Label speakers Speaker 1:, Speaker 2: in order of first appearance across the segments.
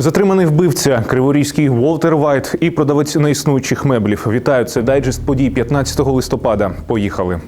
Speaker 1: Затриманий вбивця криворізький Волтер Вайт і продавець неіснуючих меблів. Вітаю, це дайджест подій 15 листопада. Поїхали.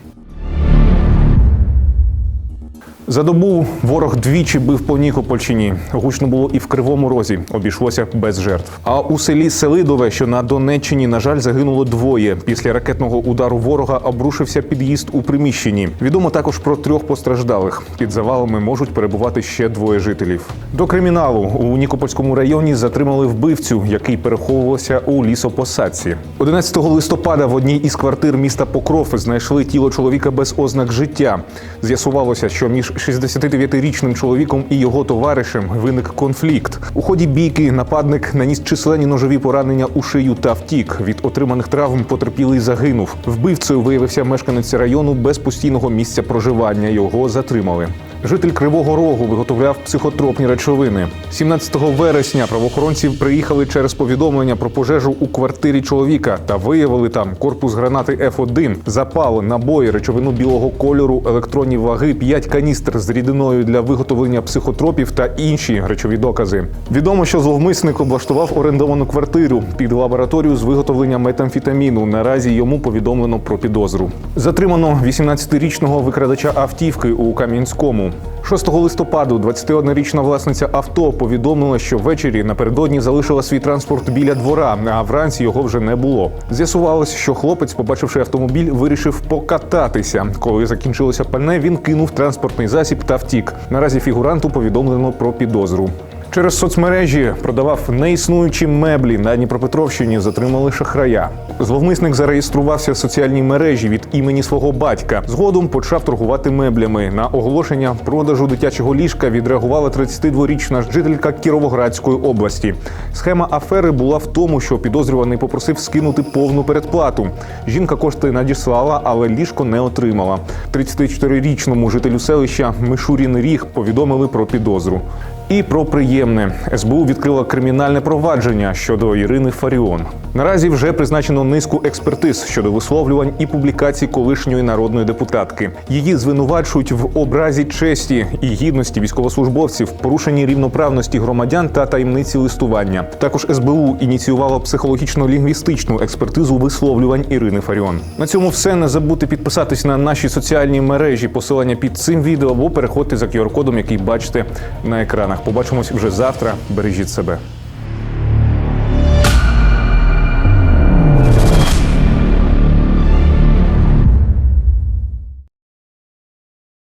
Speaker 1: За добу ворог двічі бив по Нікопольщині. Гучно було і в Кривому Розі. Обійшлося без жертв. А у селі Селидове, що на Донеччині, на жаль, загинуло двоє. Після ракетного удару ворога обрушився під'їзд у приміщенні. Відомо також про трьох постраждалих. Під завалами можуть перебувати ще двоє жителів. До криміналу у Нікопольському районі затримали вбивцю, який переховувався у лісопосадці. 11 листопада в одній із квартир міста Покров знайшли тіло чоловіка без ознак життя. З'ясувалося, що між 69-річним чоловіком і його товаришем виник конфлікт. У ході бійки нападник наніс численні ножові поранення у шию та втік. Від отриманих травм потерпілий загинув. Вбивцею виявився мешканець району без постійного місця проживання. Його затримали. Житель Кривого Рогу виготовляв психотропні речовини. 17 вересня правоохоронці приїхали через повідомлення про пожежу у квартирі чоловіка та виявили там корпус гранати Ф1, запал, набої, речовину білого кольору, електронні ваги, 5 каністр з рідиною для виготовлення психотропів та інші речові докази. Відомо, що зловмисник облаштував орендовану квартиру під лабораторію з виготовлення метамфетаміну. Наразі йому повідомлено про підозру. Затримано 18-річного викрадача автівки у Кам'янському. 6 листопаду 21-річна власниця авто повідомила, що ввечері напередодні залишила свій транспорт біля двора, а вранці його вже не було. З'ясувалось, що хлопець, побачивши автомобіль, вирішив покататися. Коли закінчилося пальне, він кинув транспортний засіб та втік. Наразі фігуранту повідомлено про підозру. Через соцмережі продавав неіснуючі меблі на Дніпропетровщині. Затримали шахрая. Зловмисник зареєструвався в соціальній мережі від імені свого батька. Згодом почав торгувати меблями. На оголошення продажу дитячого ліжка відреагувала 32-річна жителька Кіровоградської області. Схема афери була в тому, що підозрюваний попросив скинути повну передплату. Жінка кошти надіслала, але ліжко не отримала. 34-річному жителю селища Мишурін Ріг повідомили про підозру. І про приємне СБУ відкрила кримінальне провадження щодо Ірини Фаріон. Наразі вже призначено низку експертиз щодо висловлювань і публікацій колишньої народної депутатки. Її звинувачують в образі честі і гідності військовослужбовців, порушенні рівноправності громадян та таємниці листування. Також СБУ ініціювала психологічно-лінгвістичну експертизу висловлювань Ірини Фаріон. На цьому все не забудьте підписатись на наші соціальні мережі. Посилання під цим відео або переходьте за QR-кодом, який бачите на екранах. Побачимось вже завтра. Бережіть себе.